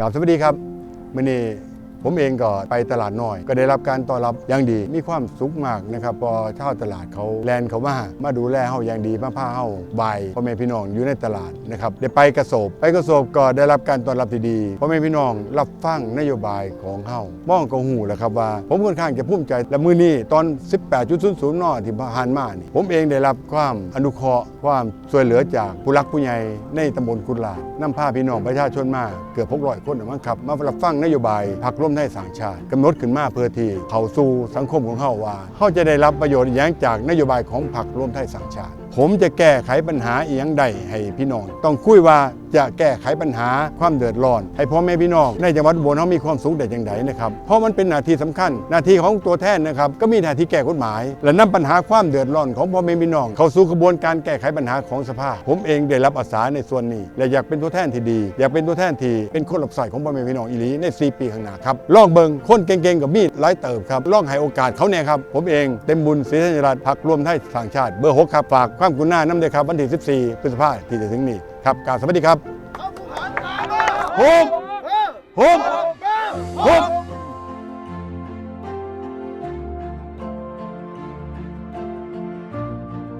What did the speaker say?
กราบสวัสดีครับมื่อนี้ ผมเองก็ไปตลาดน้อย ก็ได้รับการต้อนรับอย่างดี มีความสุขมากนะครับพอชาตลาดเขาแลนเขามามาดูแลเฮาอย่างดีมาพาเฮาใบพ่อแม่พี่น้องอยู่ในตลาดนะครับได้ไปกระสอบไปกระสอบก็ได้รับการต้อนรับที่ดีพ่อแม่พี่น้องรับฟังนโยบายของเฮามองก็หูแหล้วครับว่า ผมค่อนข้างจะภูมิใจและมือนี้ตอน 18.00นอที่ผ่านมานี่ผมเองได้รับความอนุเคราะห์ความช่วยเหลือจากผู้รักผู้ใหญ่ในตำบลกุฎลาดนำพาพี่น้องประชาชนมาเกือบ600คนนะมั้งครับมารับฟังนโยบายพรรคร่มไทยสร้างชาติกำหนดขึ้นมาเพื่อที่เขาสู่สังคมของเขาว่าเขาจะได้รับประโยชน์อย่างจากนโยบายของพรรคร่วมไทยสร้างชาติ ผมจะแก้ไขปัญหาอียงใดให้พี่น้อง ต้องคุยว่าจะแก้ไขปัญหาความเดือดร้อน ให้พ่อแม่พี่น้องในจังหวัดอุบลเขามีความสุขได้อย่างไรนะครับเพราะมันเป็นหน้าที่สำคัญ หน้าที่ของตัวแทนนะครับก็มีหน้าที่แก้กฎหมาย และนำปัญหาความเดือดร้อนของพ่อแม่พี่น้อง เข้าสู่กระบวนการแก้ไขปัญหาของสภา ผมเองได้รับอาสาในส่วนนี้ และอยากเป็นตัวแทนที่ดี อยากเป็นตัวแทนที่เป็นคนรับใส่ของพ่อแม่พี่น้องอีหลีใน 4 ปีข้างหน้าครับลองเบิงคนเก่งๆกับมีดไร้เติบครับลองให้โอกาสเขาเนี่ยครับผมเองเต็มบุญศรีธัญรัตน์พักรวมไทยสร้างชาติเบอร์หกครับฝากความกุณหน้าน้ำเด้อครับวันที่ 14 พฤษภาคมที่จะถึงนี้ครับกาสวัสดีครับ เอ